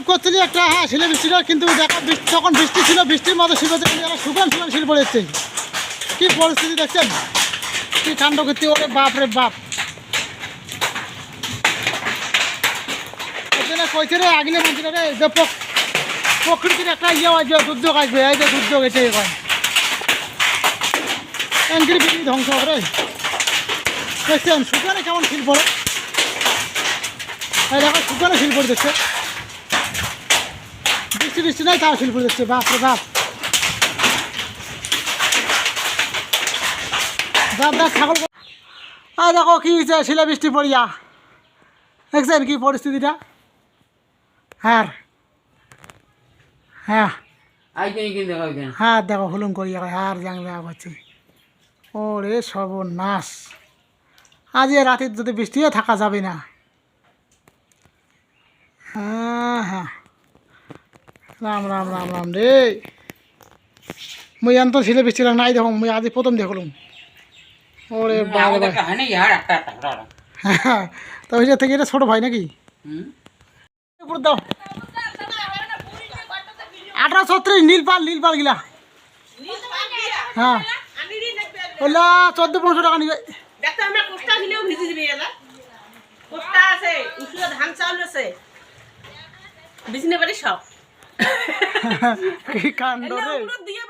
করছিলি একটা হ্যাঁ শিলে কিন্তু দেখো তখন বৃষ্টি ছিল, বৃষ্টির মতো শিল শুকান শুকান শিল পড়েছে। কি পরিস্থিতি দেখছেন? কি কাণ্ড করতে ওরে বাপ রে বাপ। কইছে রে আগলে রে যে প্রক- প্রকৃতির একটা ইয়ে আসবে দুর্যোগ আসবে, এই যে দুর্যোগ এনগিরি পৃথিবী ধ্বংস হবে কেমন শিল পড়ে? দেখো শুকানে শিল পড়ে দেখছে। বৃষ্টি বৃষ্টি নাই তাও শিল পড়ে দেখছে বাপ রে বাপ। বাপ বাপ ছাগল আর দেখো কি হয়েছে শিলা বৃষ্টি পড়িয়া। দেখছেন কি পরিস্থিতিটা? হ্যাঁ। হ্যাঁ। হ্যাঁ দেখো হুলুম করিয়া আর জাং যা করছে ওরে সর্বনাশ। আজ রাতে যদি বৃষ্টিও থাকা যাবে না। হ্যাঁ। রাম রাম রাম রাম রে। মুই আন তো ছিলে বৃষ্টি নাই দেখো মুই আজ প্রথম দেখলুম ওরে বাবা তো থেকে এটা ছোটো ভাই নাকি? হুম? উপর দাও। আঠারো ছত্রিশ নীল পাল নীল পাল গিলা। হ্যাঁ ওলা চোদ্দ পনেরোশো টাকা নিবে। আছে ধান চাউল আছে। বিজনে বাড়ি সব কি কাণ্ড রে? দিয়ে